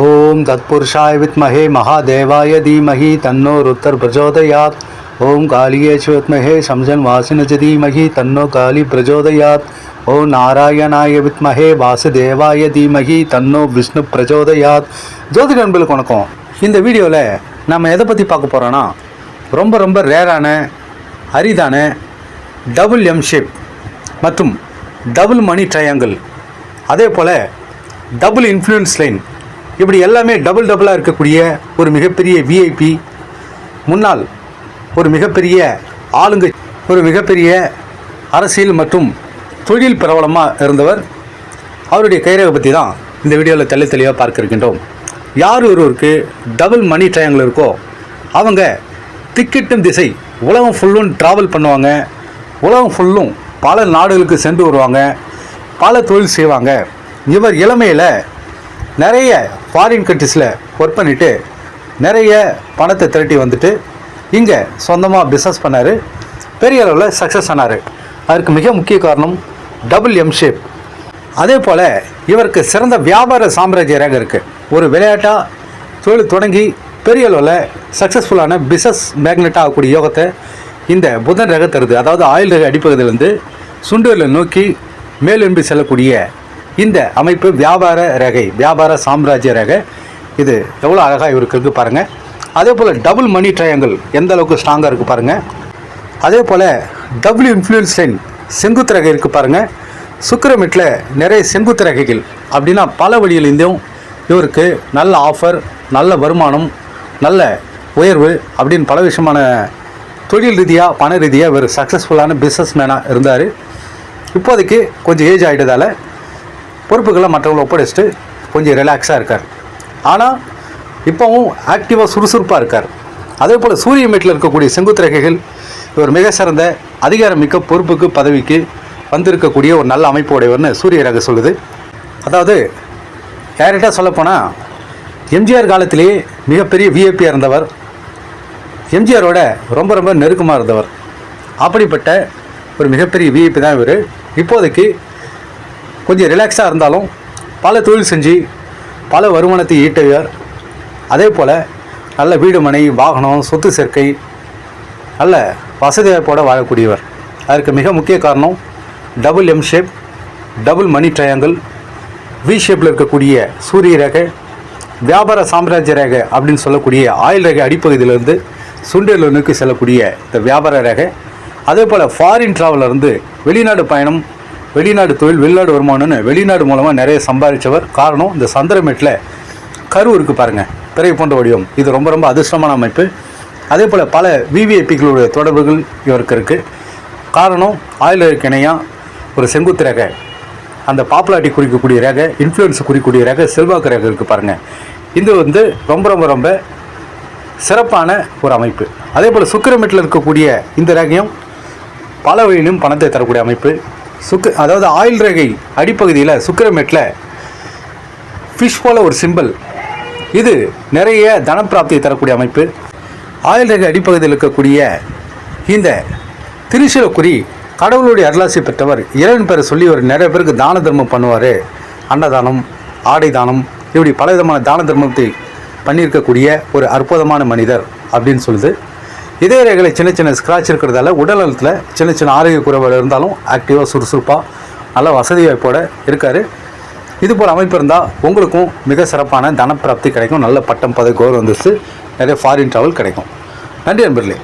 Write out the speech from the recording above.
ஓம் தத்புருஷாய வித்மஹே மகாதேவாய தீமஹி தன்னோ ருத்தர் பிரஜோதயாத். ஓம் காளியே வித்மஹே சம்சன் வாசினஜ தீமஹி தன்னோ காளி பிரச்சோதயாத் ஓம் நாராயணாய வித்மஹே வாசுதேவாய தீமஹி தன்னோ விஷ்ணு பிரச்சோதயாத் ஜோதிட நண்பர்களுக்கு வணக்கம். இந்த வீடியோவில் நம்ம எதை பற்றி பார்க்க போகிறோன்னா ரொம்ப ரொம்ப ரேரான அரிதான டபுள் எம் ஷேப் மற்றும் டபுள் மணி ட்ரையாங்கிள் அதே போல் டபுள் இன்ஃப்ளூயன்ஸ் லைன் இப்படி எல்லாமே டபுள் டபுளாக இருக்கக்கூடிய ஒரு மிகப்பெரிய விஐபி முன்னாள் ஒரு மிகப்பெரிய ஆளுங்க ஒரு மிகப்பெரிய அரசியல் மற்றும் தொழில் பிரபலமாக இருந்தவர். அவருடைய கைரக பற்றி தான் இந்த வீடியோவில் தெளி தெளிவாக பார்க்க இருக்கின்றோம் யார் ஒருவருக்கு டபுள் மணி ட்ரையாங்கிள் இருக்கோ அவங்க திக்கிட்டும் திசை உலகம் ஃபுல்லும் ட்ராவல் பண்ணுவாங்க. உலகம் ஃபுல்லும் பல நாடுகளுக்கு சென்று வருவாங்க. பல தொழில் செய்வாங்க. இவர் இளமையில் நிறைய ஃபாரின் கண்ட்ரிஸில் ஒர்க் பண்ணிவிட்டு நிறைய பணத்தை திரட்டி வந்துட்டு இங்கே சொந்தமாக பிஸ்னஸ் பண்ணார். பெரிய அளவில் சக்ஸஸ் ஆனார். அதற்கு மிக முக்கிய காரணம் டபுள் எம் ஷேப் அதே போல் இவருக்கு சிறந்த வியாபார சாம்ராஜ்ய ரகம் இருக்குது ஒரு விளையாட்டாக தொழில் தொடங்கி பெரிய அளவில் சக்ஸஸ்ஃபுல்லான பிஸ்னஸ் மேக்னெட்டாக ஆகக்கூடிய யோகத்தை இந்த புதன் ரக தருது. அதாவது ஆயில் ரக அடிப்பகுதியிலேருந்து சுண்டூரில் நோக்கி மேலெம்பி செல்லக்கூடிய இந்த அமைப்பு வியாபார ரகை வியாபார சாம்ராஜ்ய ரகை. இது எவ்வளோ அழகாக இவருக்கு இருக்குது பாருங்கள் அதே போல் டபுள் மணி ட்ரையாங்கிள் எந்த அளவுக்கு ஸ்ட்ராங்காக இருக்குது பாருங்கள் அதே போல் டபுள் இன்ஃப்ளூயன்ஸ் லைன் செங்குத்து ரகை இருக்குது பாருங்கள் சுக்கரமிட்டில் நிறைய செங்குத்து ரகைகள் அப்படின்னா பல வழியிலேருந்தும் இவருக்கு நல்ல ஆஃபர் நல்ல வருமானம் நல்ல உயர்வு அப்படின்னு பல விஷயமான தொழில் ரீதியாக பண ரீதியாக இவர் சக்ஸஸ்ஃபுல்லான பிஸ்னஸ் மேனாக இருந்தார். இப்போதைக்கு கொஞ்சம் ஏஜ் ஆகிட்டதால் பொறுப்புகளை மற்றவங்களை ஒப்படைச்சிட்டு கொஞ்சம் ரிலாக்ஸாக இருக்கார். ஆனால் இப்போவும் ஆக்டிவாக சுறுசுறுப்பாக இருக்கார். அதே போல் சூரிய மேட்டில் இருக்கக்கூடிய செங்குத்து ரேகைகள் இவர் மிக சிறந்த அதிகாரமிக்க பொறுப்புக்கு பதவிக்கு வந்திருக்கக்கூடிய ஒரு நல்ல அமைப்பு உடையவர்னு சூரிய ரேகை சொல்லுது. அதாவது டேரெக்டாக சொல்லப்போனால் எம்ஜிஆர் காலத்திலேயே மிகப்பெரிய விஐபியாக இருந்தவர். எம்ஜிஆரோட ரொம்ப ரொம்ப நெருக்கமாக இருந்தவர். அப்படிப்பட்ட ஒரு மிகப்பெரிய விஐபி தான் இவர். இப்போதைக்கு கொஞ்சம் ரிலாக்ஸாக இருந்தாலும் பல தொழில் செஞ்சு பல வருமானத்தை ஈட்டவர். அதே போல் நல்ல வீடு மனை வாகனம் சொத்து சேர்க்கை நல்ல வசதி வாய்ப்போடு வாழக்கூடியவர். அதற்கு மிக முக்கிய காரணம் double M shape double money triangle V ஷேப்பில் இருக்கக்கூடிய சூரிய ரேகை வியாபார சாம்ராஜ்ய ரேகை அப்படின்னு சொல்லக்கூடிய ஆயில் ரேகை அடிப்பகுதியிலிருந்து சுண்டேலூர் நோக்கி செல்லக்கூடிய இந்த வியாபார ரேகை. அதே போல் ஃபாரின் ட்ராவலருந்து இருந்து வெளிநாடு பயணம் வெளிநாடு தொழில் வெளிநாடு வருமானம்னு வெளிநாடு மூலமாக நிறைய சம்பாதிச்சவர். காரணம் இந்த சந்திரமேட்டில் கரு இருக்குது பாருங்கள் பிறகு போன்ற வடிவம். இது ரொம்ப ரொம்ப அதிர்ஷ்டமான அமைப்பு. அதே போல் பல விவிஐபிகளுடைய தொடர்புகள் இவருக்கு இருக்குது காரணம் ஆயில் இணையாக ஒரு செங்குத்து ரேகை. அந்த பாப்புலாரிட்டி குறிக்கக்கூடிய ரேகை இன்ஃப்ளூயன்ஸ் குறிக்கக்கூடிய ரேகை செல்வாக்கு ரேகை இருக்குது பாருங்கள் இது வந்து ரொம்ப ரொம்ப ரொம்ப சிறப்பான ஒரு அமைப்பு. அதே போல் சுக்கிரமேட்டில் இருக்கக்கூடிய இந்த ரேகையும் பல வழியிலும் பணத்தை தரக்கூடிய அமைப்பு. சுக்கு அதாவது ஆயில் ரேகை அடிப்பகுதியில் சுக்கிரமேட்டில் ஃபிஷ் போல் ஒரு சிம்பிள் இது நிறைய தனப்பிராப்தியை தரக்கூடிய அமைப்பு. ஆயில் ரேகை அடிப்பகுதியில் இருக்கக்கூடிய இந்த திருச்சிலக்குறி கடவுளுடைய அருளாசி பெற்றவர் இறைவன் பேரை சொல்லி ஒரு நிறைய பேருக்கு தான தர்மம் பண்ணுவார். அன்னதானம் ஆடை தானம் இப்படி பல விதமான தான தர்மத்தை பண்ணியிருக்கக்கூடிய ஒரு அற்புதமான மனிதர் அப்படின்னு சொல்லுது. இதய ரேகையில் சின்ன சின்ன ஸ்க்ராட்ச் இருக்கிறதால உடல் நலத்தில் சின்ன சின்ன ஆரோக்கிய குறைபாடு இருந்தாலும் ஆக்டிவாக சுறுசுறுப்பாக நல்ல வசதி வாய்ப்போடு இருக்கார். இது போல் அமைப்பு இருந்தால் உங்களுக்கும் மிக சிறப்பான தனப்பிராப்தி கிடைக்கும். நல்ல பட்டம் பதவி கௌரவம் வந்துச்சு நிறைய ஃபாரின் ட்ராவல் கிடைக்கும். நன்றி நண்பர்களே